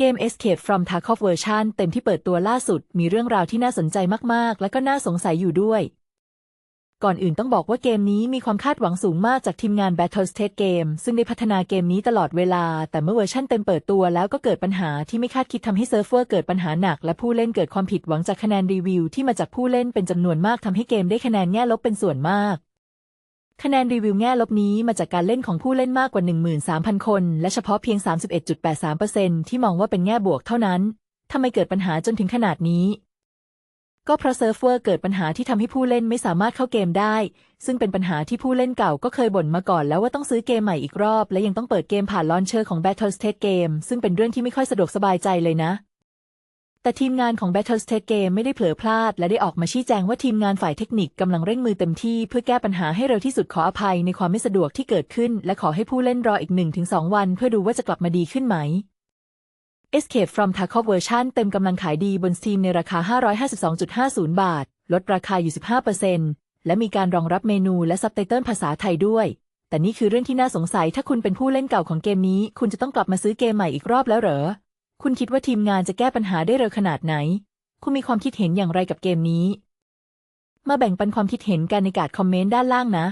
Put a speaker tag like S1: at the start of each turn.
S1: เกม Escape from Tarkov เวอร์ชันเต็มที่เปิดตัวล่าสุด มีเรื่องราวที่น่าสนใจมาก ๆ และก็น่าสงสัยอยู่ด้วย ก่อนอื่นต้องบอกว่าเกมนี้มีความคาดหวังสูงมากจากทีมงาน Battlestate Game ซึ่งได้พัฒนาเกมนี้ตลอดเวลา แต่เมื่อเวอร์ชันเต็มเปิดตัวแล้วก็เกิดปัญหาที่ไม่คาดคิดทำให้เซิร์ฟเวอร์เกิดปัญหาหนัก และผู้เล่นเกิดความผิดหวังจากคะแนนรีวิวที่มาจากผู้เล่นเป็นจำนวนมากทำให้เกมได้คะแนนแง่ลบเป็นส่วนมาก คะแนนรีวิวแง่ลบนี้มาจากการเล่นของผู้เล่นมากกว่า 13,000 คน และเฉพาะเพียง 31.83%ที่มองว่าเป็นแง่บวกเท่านั้น ทำไมเกิดปัญหาจนถึงขนาดนี้ ก็เพราะเซิร์ฟเวอร์เกิดปัญหาที่ทำให้ผู้เล่นไม่สามารถเข้าเกมได้ ซึ่งเป็นปัญหาที่ผู้เล่นเก่าก็เคยบ่นมาก่อนแล้วว่าต้องซื้อเกมใหม่อีกรอบ และยังต้องเปิดเกมผ่านลอนเชอร์ของ Battlestate Game ซึ่งเป็นเรื่องที่ไม่ค่อยสะดวกสบายใจเลยนะ แต่ทีมงานของ Battlestate Game ไม่ได้เผลอพลาด และได้ออกมาชี้แจงว่าทีมงานฝ่ายเทคนิคกำลังเร่งมือเต็มที่เพื่อแก้ปัญหาให้เร็วที่สุดขออภัยในความไม่สะดวกที่เกิดขึ้น และขอให้ผู้เล่นรออีก 1-2 วัน เพื่อดูว่าจะกลับมาดีขึ้นไหม Escape from Tarkov เวอร์ชันเต็มกำลังขายดีบน Steam ในราคา 552.50 บาท ลดราคาอยู่ 15%และมีการรองรับเมนูและซับไตเติลภาษาไทยด้วย แต่นี่คือเรื่องที่น่าสงสัยถ้าคุณเป็นผู้เล่นเก่าของเกมนี้ คุณจะต้องกลับมาซื้อเกมใหม่อีกรอบแล้วเหรอ คุณคิดว่าทีมงานจะแก้ปัญหาได้เร็วขนาดไหน คุณมีความคิดเห็นอย่างไรกับเกมนี้ มาแบ่งปันความคิดเห็นกันในการคอมเมนต์ด้านล่างนะ